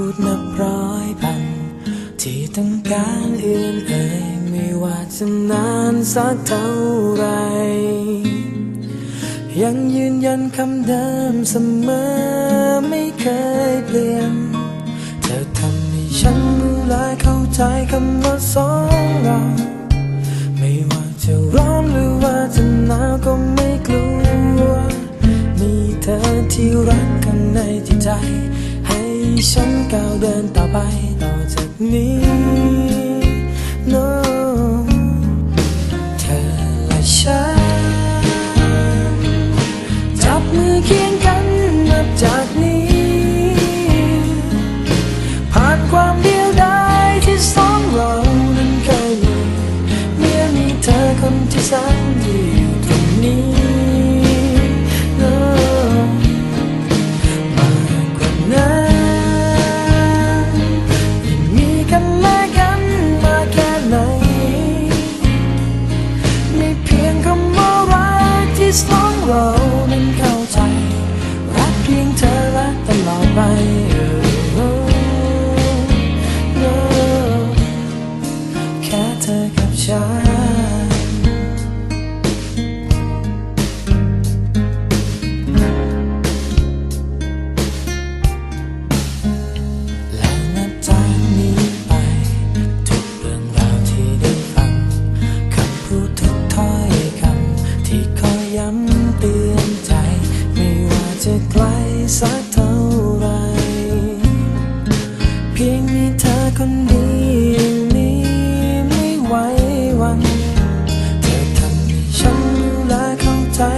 ูดนับร้อยพัน ที่ต้องการอื่นเอ่ยไม่ว่าจะนานสักเท่าไร ยังยืนยันคำเดิมเสมอไม่เคยเปลี่ยน เธอทำให้ฉันรู้ลายเข้าใจคำว่าสองเราไม่ว่าจะร้อนหรือว่าจะหนาวก็ไม่กลัวมีเธอที่รักกันในจิตใจ ที่ฉันก้าวเดินต่อไปต่อจากนี้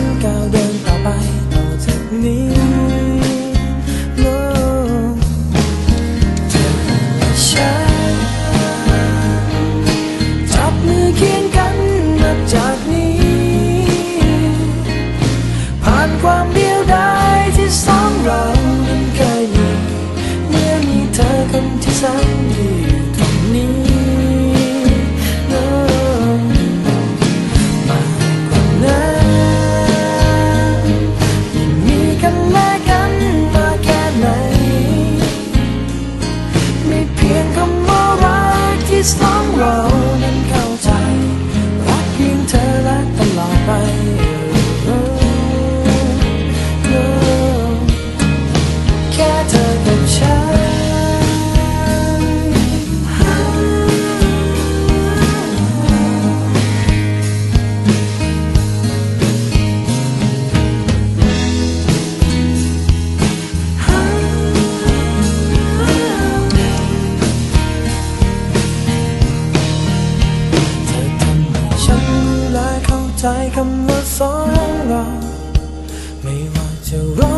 น ใจคำว่าสองเรา ไม่ว่าจะร้